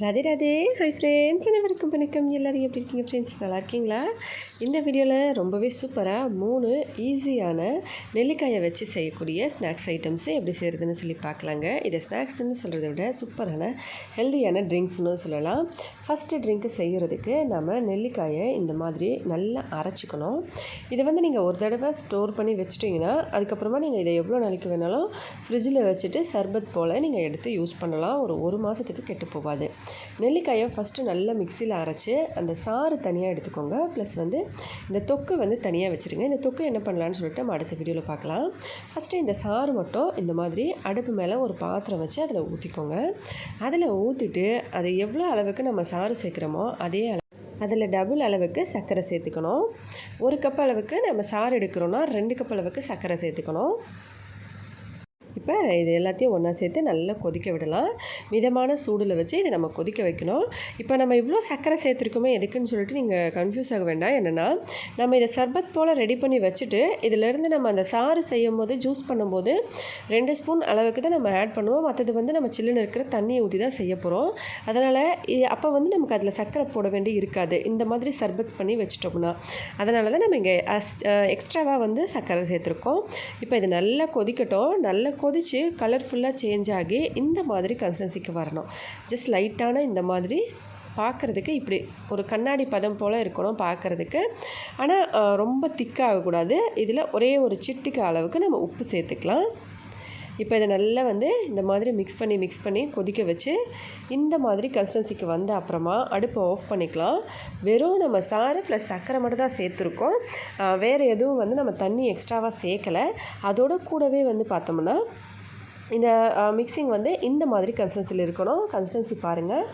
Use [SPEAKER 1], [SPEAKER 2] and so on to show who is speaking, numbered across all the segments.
[SPEAKER 1] Radhe Radhe. Hi friends அனைவருக்கும் வணக்கம். எல்லோரும் எப்படி இருக்கீங்க ஃப்ரெண்ட்ஸ் நல்லா இருக்கீங்களா? இந்த வீடியோவில் ரொம்பவே சூப்பராக மூணு ஈஸியான நெல்லிக்காயை வச்சு செய்யக்கூடிய ஸ்நாக்ஸ் ஐட்டம்ஸை எப்படி செய்கிறதுன்னு சொல்லி பார்க்கலாங்க. இதை ஸ்நாக்ஸ்ன்னு சொல்கிறத விட சூப்பரான ஹெல்தியான ட்ரிங்க்ஸ்னு சொல்லலாம். ஃபஸ்ட்டு ட்ரிங்க்கு செய்கிறதுக்கு நம்ம நெல்லிக்காயை இந்த மாதிரி நல்லா அரைச்சிக்கணும். இதை வந்து நீங்கள் ஒரு தடவை ஸ்டோர் பண்ணி வச்சிட்டிங்கன்னா அதுக்கப்புறமா நீங்கள் இதை எவ்வளோ நாளைக்கு வேணாலும் ஃப்ரிட்ஜில் வச்சுட்டு சர்பத் போல் நீங்கள் எடுத்து யூஸ் பண்ணலாம். ஒரு ஒரு மாதத்துக்கு கெட்டு போகாது. நெல்லிக்காயை ஃபஸ்ட்டு நல்லா மிக்சியில் அரைச்சி அந்த சாறு தனியாக எடுத்துக்கோங்க. ப்ளஸ் வந்து இந்த தொக்கு வந்து தனியாக வச்சுருங்க. இந்த தொக்கு என்ன பண்ணலான்னு சொல்லிட்டு நம்ம அடுத்த வீடியோவில் பார்க்கலாம். ஃபஸ்ட்டு இந்த சாறு மட்டும் இந்த மாதிரி அடுப்பு மேலே ஒரு பாத்திரம் வச்சு அதில் ஊற்றிக்கோங்க அதில் ஊற்றிட்டு அது எவ்வளோ அளவுக்கு நம்ம சாறு சேர்க்குறோமோ அதே அளவு அதில் டபுள் அளவுக்கு சர்க்கரை சேர்த்துக்கணும். ஒரு கப் அளவுக்கு நம்ம சாறு எடுக்கிறோன்னா ரெண்டு கப் அளவுக்கு சர்க்கரை சேர்த்துக்கணும். இப்போ இது எல்லாத்தையும் ஒன்றா சேர்த்து நல்லா கொதிக்க விடலாம். மிதமான சூடில் வச்சு இதை நம்ம கொதிக்க வைக்கணும். இப்போ நம்ம இவ்வளோ சர்க்கரை சேர்த்துருக்கோமே எதுக்குன்னு சொல்லிட்டு நீங்கள் கன்ஃபியூஸ் ஆக வேண்டாம். என்னென்னா நம்ம இதை சர்பத் போல் ரெடி பண்ணி வச்சுட்டு இதிலேருந்து நம்ம அந்த சாறு செய்யும் போது ஜூஸ் பண்ணும்போது ரெண்டு ஸ்பூன் அளவுக்கு தான் நம்ம ஆட் பண்ணுவோம். மற்றது வந்து நம்ம சில்லுன்னு இருக்கிற தண்ணியை ஊற்றி தான் செய்ய போகிறோம் அதனால் அப்போ வந்து நமக்கு அதில் சர்க்கரை போட வேண்டி இருக்காது. இந்த மாதிரி சர்பத் பண்ணி வச்சிட்டோம்னா. அதனால தான் நம்ம இங்கே எக்ஸ்ட்ராவாக வந்து சர்க்கரை சேர்த்துருக்கோம். இப்போ இது நல்லா கொதிக்கட்டும். நல்லா கொதித்து கலர்ஃபுல்லாக சேஞ்ச் ஆகி இந்த மாதிரி கன்சிஸ்டன்சிக்கு வரணும். ஜஸ்ட் லைட்டான இந்த மாதிரி பார்க்குறதுக்கு இப்படி ஒரு கண்ணாடி பதம் போல் இருக்கணும் பார்க்குறதுக்கு ஆனால் ரொம்ப திக்காகக்கூடாது இதில் ஒரே ஒரு சிட்டுக்கு அளவுக்கு நம்ம உப்பு சேர்த்துக்கலாம். இப்போ இதை நல்லா வந்து இந்த மாதிரி மிக்ஸ் பண்ணி மிக்ஸ் பண்ணி கொதிக்க வச்சு இந்த மாதிரி கன்சிஸ்டன்சிக்கு வந்த அப்புறமா அடுப்பை ஆஃப் பண்ணிக்கலாம். வெறும் நம்ம சாறு ப்ளஸ் சர்க்கரை மட்டும் தான் சேர்த்துருக்கோம். வேறு எதுவும் வந்து நம்ம தண்ணி எக்ஸ்ட்ராவாக சேர்க்கலை. அதோட கூடவே வந்து பார்த்தோம்னா இந்த மிக்சிங் வந்து இந்த மாதிரி கன்சிஸ்டன்சியில் இருக்கணும். கன்சிஸ்டன்சி பாருங்கள்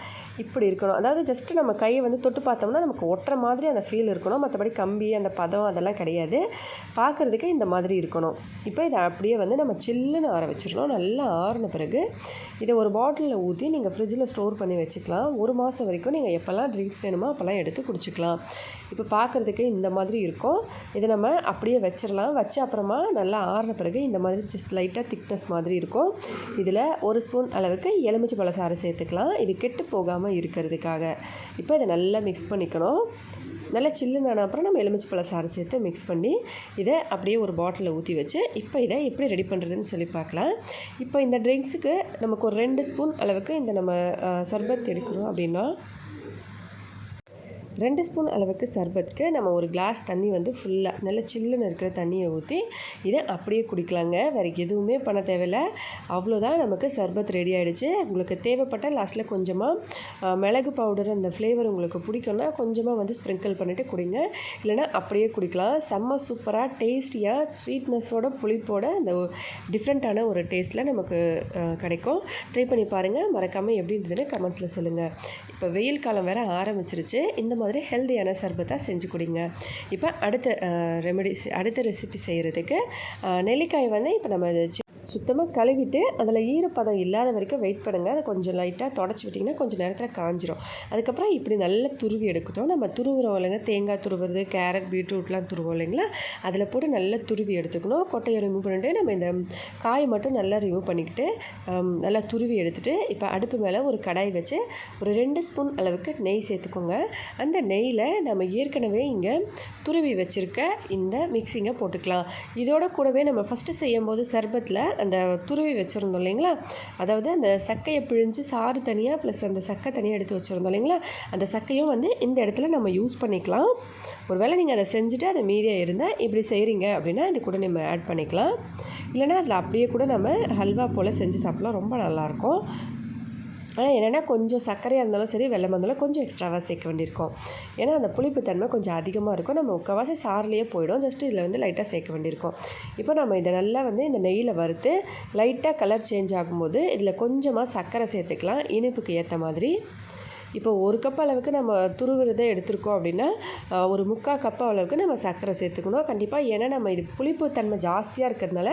[SPEAKER 1] இப்படி இருக்கணும். அதாவது ஜஸ்ட்டு நம்ம கையை வந்து தொட்டு பார்த்தோம்னா நமக்கு ஒட்டுற மாதிரி அந்த ஃபீல் இருக்கணும். மற்றபடி கம்பி அந்த பதம் அதெல்லாம் கிடையாது. பார்க்குறதுக்கு இந்த மாதிரி இருக்கணும். இப்போ இதை அப்படியே வந்து நம்ம சில்லுன்னு ஆற வச்சிடணும். நல்லா ஆறின பிறகு இதை ஒரு பாட்டிலில் ஊற்றி நீங்கள் ஃப்ரிட்ஜில் ஸ்டோர் பண்ணி வச்சுக்கலாம். ஒரு மாதம் வரைக்கும் நீங்கள் எப்போல்லாம் ட்ரிங்க்ஸ் வேணுமோ அப்போல்லாம் எடுத்து குடிச்சிக்கலாம். இப்போ பார்க்குறதுக்கு இந்த மாதிரி இருக்கும். இதை நம்ம அப்படியே வச்சிடலாம். வச்ச அப்புறமா நல்லா ஆறின பிறகு இந்த மாதிரி ஜஸ்ட் லைட்டாக திக்னஸ் மாதிரி இருக்கும். இதில் ஒரு ஸ்பூன் அளவுக்கு எலுமிச்சை பழ சேர்த்துக்கலாம். இது கெட்டு போகாமல் இல்லாமல் இருக்கிறதுக்காக. இப்போ இதை நல்லா மிக்ஸ் பண்ணிக்கணும். நல்லா சில்லுனான அப்புறம் நம்ம எலுமிச்சி பழ சாறு சேர்த்து மிக்ஸ் பண்ணி இதை அப்படியே ஒரு பாட்டிலில் ஊற்றி வச்சு இப்போ இதை எப்படி ரெடி பண்ணுறதுன்னு சொல்லி பார்க்கலாம். இப்போ இந்த ட்ரிங்க்ஸுக்கு நமக்கு ஒரு ரெண்டு ஸ்பூன் அளவுக்கு இந்த நம்ம சர்பத் எடுக்கணும் அப்படின்னா ரெண்டு ஸ்பூன் அளவுக்கு சர்பத்துக்கு நம்ம ஒரு கிளாஸ் தண்ணி வந்து ஃபுல்லாக நல்ல சில்லுன்னு இருக்கிற தண்ணியை ஊற்றி இதை அப்படியே குடிக்கலாங்க. வேறு எதுவுமே பண்ண தேவையில்லை. அவ்வளோதான் நமக்கு சர்பத் ரெடி ஆகிடுச்சு உங்களுக்கு தேவைப்பட்ட லாஸ்ட்டில் கொஞ்சமாக மிளகு பவுடர் அந்த ஃப்ளேவர் உங்களுக்கு பிடிக்கும்னா கொஞ்சமாக வந்து ஸ்ப்ரிங்கிள் பண்ணிவிட்டு குடிங்க. இல்லைனா அப்படியே குடிக்கலாம். செம்ம சூப்பராக டேஸ்டியாக ஸ்வீட்னஸோட புளிப்போட அந்த டிஃப்ரெண்ட்டான ஒரு டேஸ்ட்டில் நமக்கு கிடைக்கும். ட்ரை பண்ணி பாருங்கள் மறக்காமல் எப்படி இருந்ததுன்னு கமெண்ட்ஸில் சொல்லுங்கள் இப்போ வெயில் காலம் வேறு ஆரம்பிச்சிருச்சு. இந்த மாதிரி மாதிரி ஹெல்த்தியான சர்பத்தாக செஞ்சு கொடுங்க. இப்போ அடுத்த ரெமெடிஸ் அடுத்த ரெசிபி செய்கிறதுக்கு நெல்லிக்காய் வந்து இப்போ நம்ம சுத்தமாக கழுவிட்டு அதில் ஈரப்பதம் இல்லாத வரைக்கும் வெயிட் பண்ணுங்கள் அதை கொஞ்சம் லைட்டாக தொடச்சி விட்டிங்கன்னா கொஞ்சம் நேரத்தில் காஞ்சிரும். அதுக்கப்புறம் இப்படி நல்லா துருவி எடுக்கட்டும். நம்ம துருவுறோம் இல்லைங்க. தேங்காய் துருவுறது கேரட் பீட்ரூட்லாம் துருவோம் இல்லைங்களா? அதில் போட்டு நல்லா துருவி எடுத்துக்கணும். கொட்டையை ரிமூவ் பண்ணிட்டு நம்ம இந்த காய் மட்டும் நல்லா ரிமூவ் பண்ணிக்கிட்டு நல்லா துருவி எடுத்துகிட்டு இப்போ அடுப்பு மேலே ஒரு கடாய் வச்சு ஒரு ரெண்டு ஸ்பூன் அளவுக்கு நெய் சேர்த்துக்கோங்க. அந்த நெய்யில் நம்ம ஏற்கனவே இங்கே துருவி வச்சுருக்க இந்த மிக்சிங்கை போட்டுக்கலாம். இதோட கூடவே நம்ம ஃபஸ்ட்டு செய்யும் போது சர்பத்தில் அந்த துருவி வச்சுருந்தோம் இல்லைங்களா? அதாவது அந்த சக்கையை பிழிஞ்சு சாறு தனியாக ப்ளஸ் அந்த சக்கை தனியாக எடுத்து வச்சுருந்தோம் இல்லைங்களா? அந்த சக்கையும் வந்து இந்த இடத்துல நம்ம யூஸ் பண்ணிக்கலாம். ஒருவேளை நீங்கள் அதை செஞ்சுட்டு அதை மீதியாக இருந்தால் இப்படி செய்கிறீங்க அப்படின்னா இது கூட நம்ம ஆட் பண்ணிக்கலாம். இல்லைனா அதில் அப்படியே கூட நம்ம ஹல்வா போல் செஞ்சு சாப்பிட்லாம். ரொம்ப நல்லாயிருக்கும் ஆனால் என்னென்னா கொஞ்சம் சர்க்கரையாக இருந்தாலும் சரி வெள்ளமாக இருந்தாலும் கொஞ்சம் எக்ஸ்ட்ராவாக சேர்க்க வேண்டியிருக்கும். ஏன்னா அந்த புளிப்பு தன்மை கொஞ்சம் அதிகமாக இருக்கும். நம்ம முக்கால்வாசி சார்லேயே போயிடும். ஜஸ்ட் இதில் வந்து லைட்டாக சேர்க்க வேண்டியிருக்கும். இப்போ நம்ம இதை நல்லா வந்து இந்த நெய்யில் வறுத்து லைட்டாக கலர் சேஞ்ச் ஆகும்போது இதில் கொஞ்சமாக சர்க்கரை சேர்த்துக்கலாம். இனிப்புக்கு ஏற்ற மாதிரி. இப்போ ஒரு கப் அளவுக்கு நம்ம துருவுறதை எடுத்திருக்கோம் அப்படின்னா ஒரு முக்கால் கப் அளவுக்கு நம்ம சர்க்கரை சேர்த்துக்கணும். கண்டிப்பாக ஏன்னா நம்ம இது புளிப்பு தன்மை ஜாஸ்தியாக இருக்கிறதுனால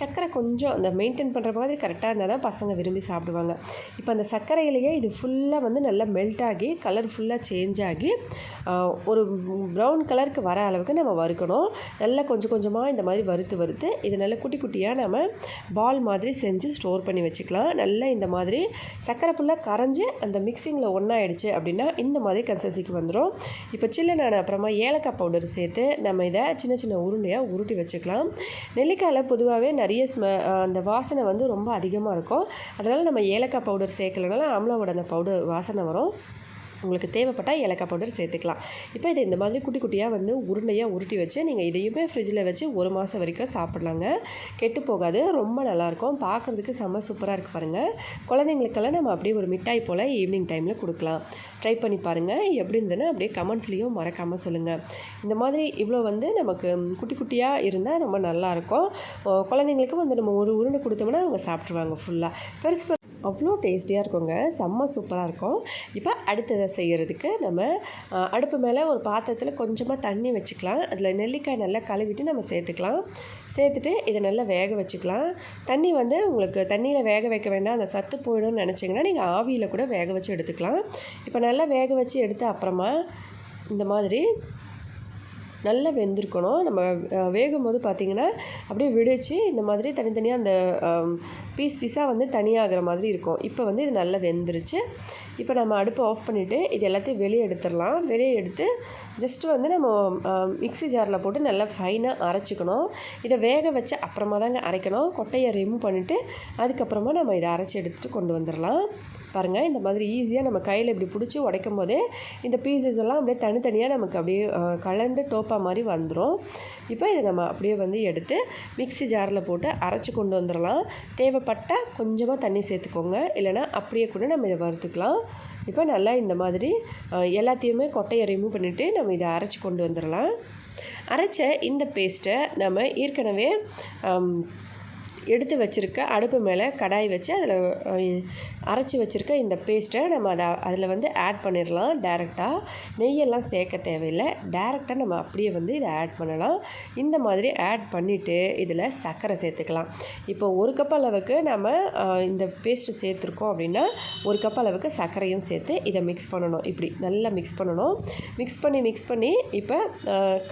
[SPEAKER 1] சர்க்கரை கொஞ்சம் அந்த மெயின்டைன் பண்ணுற மாதிரி கரெக்டாக இருந்தால் தான் பசங்க விரும்பி சாப்பிடுவாங்க. இப்போ அந்த சர்க்கரையிலேயே இது ஃபுல்லாக வந்து நல்லா மெல்ட் ஆகி கலர் ஃபுல்லாக சேஞ்ச் ஆகி ஒரு ப்ரௌன் கலருக்கு வர அளவுக்கு நம்ம வறுக்கணும். நல்லா கொஞ்சம் கொஞ்சமாக இந்த மாதிரி வறுத்து வறுத்து இது நல்லா குட்டி குட்டியாக நம்ம பால் மாதிரி செஞ்சு ஸ்டோர் பண்ணி வச்சுக்கலாம். நல்லா இந்த மாதிரி சர்க்கரை ஃபுல்லாக கரைஞ்சி அந்த மிக்சிங்கில் ஆகிடுச்சு அப்படின்னா இந்த மாதிரி கன்சன்சிக்கு வந்துடும் இப்போ சில்லனான அப்புறமா ஏலக்காய் பவுடர் சேர்த்து நம்ம இதை சின்ன சின்ன உருண்டையாக உருட்டி வச்சுக்கலாம். நெல்லிக்காயில் பொதுவாகவே நிறைய ஸ்மெ அந்த வாசனை வந்து ரொம்ப அதிகமாக இருக்கும். அதனால் நம்ம ஏலக்காய் பவுடர் சேர்க்கலனால ஆம்லாவோட அந்த பவுடர் வாசனை வரும். உங்களுக்கு தேவைப்பட்டால் ஏலக்காய் பவுடர் சேர்த்துக்கலாம். இப்போ இதை இந்த மாதிரி குட்டி குட்டியாக வந்து உருண்டையாக உருட்டி வச்சு நீங்கள் இதையுமே ஃப்ரிட்ஜில் வச்சு ஒரு மாதம் வரைக்கும் சாப்பிட்லாங்க. கெட்டு போகாது ரொம்ப நல்லாயிருக்கும். பார்க்குறதுக்கு செம்ம சூப்பராக இருக்குது பாருங்கள் குழந்தைங்களுக்கெல்லாம் நம்ம அப்படியே ஒரு மிட்டாய் போல் ஈவினிங் டைமில் கொடுக்கலாம். ட்ரை பண்ணி பாருங்கள் எப்படி இருந்ததுன்னா அப்படியே கமெண்ட்ஸ்லேயும் மறக்காமல் சொல்லுங்கள் இந்த மாதிரி இவ்வளோ வந்து நமக்கு குட்டி குட்டியாக இருந்தால் ரொம்ப நல்லாயிருக்கும். குழந்தைங்களுக்கும் வந்து நம்ம ஒரு உருண்டை கொடுத்தோம்னா அவங்க சாப்பிட்ருவாங்க ஃபுல்லாக பெருசு அவ்வளோ டேஸ்டியாக இருக்குங்க. செம்ம சூப்பராக இருக்கும். இப்போ அடுத்ததை செய்கிறதுக்கு நம்ம அடுப்பு மேலே ஒரு பாத்திரத்தில் கொஞ்சமாக தண்ணி வச்சுக்கலாம். அதில் நெல்லிக்காய் நல்லா கழுவிட்டு நம்ம சேர்த்துக்கலாம். சேர்த்துட்டு இதை நல்லா வேக வச்சுக்கலாம். தண்ணி வந்து உங்களுக்கு தண்ணியில் வேக வைக்க வேண்டாம். அந்த சத்து போயிடும்னு நினச்சிங்கன்னா நீங்கள் ஆவியில் கூட வேக வச்சு எடுத்துக்கலாம். இப்போ நல்லா வேக வச்சு எடுத்த அப்புறமா இந்த மாதிரி நல்லா வெந்திருக்கணும். நம்ம வேகும் போது பார்த்திங்கன்னா அப்படியே விடிச்சு இந்த மாதிரி தனித்தனியாக அந்த பீஸ் பீஸாக வந்து தனியாகிற மாதிரி இருக்கும். இப்போ வந்து இது நல்லா வெந்துருச்சு. இப்போ நம்ம அடுப்பை ஆஃப் பண்ணிவிட்டு இது எல்லாத்தையும் வெளியே எடுத்துடலாம். வெளியே எடுத்து ஜஸ்ட்டு வந்து நம்ம மிக்ஸி ஜாரில் போட்டு நல்லா ஃபைனாக அரைச்சிக்கணும். இதை வேக வச்சு அப்புறமா தாங்க அரைக்கணும். கொட்டையை ரிமூவ் பண்ணிவிட்டு அதுக்கப்புறமா நம்ம இதை அரைச்சி எடுத்துகிட்டு கொண்டு வந்துடலாம். பாருங்கள் இந்த மாதிரி ஈஸியாக நம்ம கையில் இப்படி பிடிச்சி உடைக்கும் போதே இந்த பீசஸ் எல்லாம் அப்படியே தனித்தனியாக நமக்கு அப்படியே கலந்து கலண்டு டோப்பா மாதிரி வந்துடும் இப்போ இதை நம்ம அப்படியே வந்து எடுத்து மிக்ஸி ஜாரில் போட்டு அரைச்சி கொண்டு வந்துடலாம் தேவைப்பட்டால் கொஞ்சமாக தண்ணி சேர்த்துக்கோங்க. இல்லைனா அப்படியே கூட நம்ம இதை வறுத்துக்கலாம். இப்போ நல்லா இந்த மாதிரி எல்லாத்தையுமே கொட்டையை ரிமூவ் பண்ணிவிட்டு நம்ம இதை அரைச்சி கொண்டு வந்துடலாம் அரைச்ச இந்த பேஸ்ட்டை நம்ம ஏற்கனவே எடுத்து வச்சுருக்க அடுப்பு மேலே கடாய் வச்சு அதில் அரைச்சி வச்சுருக்க இந்த பேஸ்ட்டை நம்ம அதை அதில் வந்து ஆட் பண்ணிடலாம் டேரெக்டாக நெய்யெல்லாம் சேர்க்க தேவையில்லை. டேரெக்டாக நம்ம அப்படியே வந்து இதை ஆட் பண்ணலாம். இந்த மாதிரி ஆட் பண்ணிவிட்டு இதில் சர்க்கரை சேர்த்துக்கலாம். இப்போ ஒரு கப் அளவுக்கு நம்ம இந்த பேஸ்ட்டு சேர்த்துருக்கோம் அப்படின்னா ஒரு கப் அளவுக்கு சர்க்கரையும் சேர்த்து இதை மிக்ஸ் பண்ணணும். இப்படி நல்லா மிக்ஸ் பண்ணணும். மிக்ஸ் பண்ணி மிக்ஸ் பண்ணி இப்போ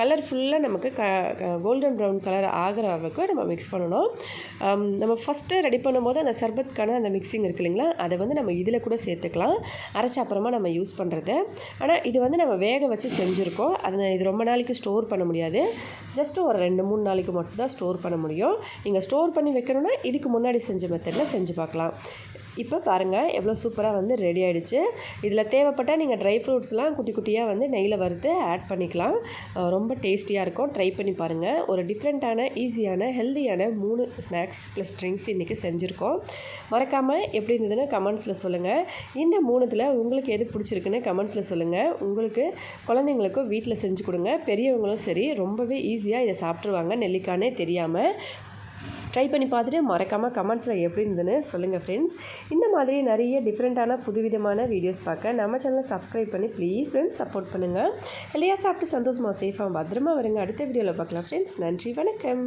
[SPEAKER 1] கலர் ஃபுல்லாக நமக்கு க கோல்டன் ப்ரௌன் கலர் ஆகிற அளவுக்கு நம்ம மிக்ஸ் பண்ணணும். நம்ம ஃபஸ்ட்டு ரெடி பண்ணும்போது அந்த சர்பத்துக்கான அந்த மிக்சிங் இருக்கு இல்லைங்களா? அதை வந்து நம்ம இதில் கூட சேர்த்துக்கலாம். அரைச்ச அப்புறமா நம்ம யூஸ் பண்ணுறது ஆனால் இது வந்து நம்ம வேக வச்சு செஞ்சுருக்கோம். அதை இது ரொம்ப நாளைக்கு ஸ்டோர் பண்ண முடியாது. ஜஸ்ட்டு ஒரு ரெண்டு மூணு நாளைக்கு மட்டும் தான் ஸ்டோர் பண்ண முடியும். நீங்கள் ஸ்டோர் பண்ணி வைக்கணும்னா இதுக்கு முன்னாடி செஞ்ச மெத்தடில் செஞ்சு பார்க்கலாம். இப்போ பாருங்கள் எவ்வளோ சூப்பராக வந்து ரெடி ஆகிடுச்சு இதில் தேவைப்பட்டால் நீங்கள் ட்ரை ஃப்ரூட்ஸ்லாம் குட்டி குட்டியாக வந்து நெய்யில் வறுத்து ஆட் பண்ணிக்கலாம். ரொம்ப டேஸ்டியாக இருக்கும். ட்ரை பண்ணி பாருங்கள் ஒரு டிஃப்ரெண்ட்டான ஈஸியான ஹெல்த்தியான மூணு ஸ்நாக்ஸ் ப்ளஸ் ட்ரிங்க்ஸ் இன்றைக்கி செஞ்சுருக்கோம். மறக்காமல் எப்படி இருந்ததுன்னு கமெண்ட்ஸில் சொல்லுங்கள் இந்த மூணுத்தில் உங்களுக்கு எது பிடிச்சிருக்குன்னு கமெண்ட்ஸில் சொல்லுங்கள் உங்களுக்கு குழந்தைங்களுக்கும் வீட்டில் செஞ்சு கொடுங்க. பெரியவங்களும் சரி ரொம்பவே ஈஸியாக இதை சாப்பிட்ருவாங்க நெல்லிக்கானே தெரியாமல் ட்ரை பண்ணி பார்த்துட்டு மறக்காமல் கமெண்ட்ஸில் எப்படி இருந்ததுன்னு சொல்லுங்கள் ஃப்ரெண்ட்ஸ் இந்த மாதிரி நிறைய டிஃப்ரெண்ட்டான புதுவிதமான வீடியோஸ் பார்க்க நம்ம சேனலை சப்ஸ்கிரைப் பண்ணி ப்ளீஸ் ஃப்ரெண்ட்ஸ் சப்போர்ட் பண்ணுங்கள் இல்லையா சாப்பிட்டு சந்தோஷமாக சேஃபாக பத்திரமா வருங்க. அடுத்த வீடியோவில் பார்க்கலாம் ஃப்ரெண்ட்ஸ் நன்றி வணக்கம்.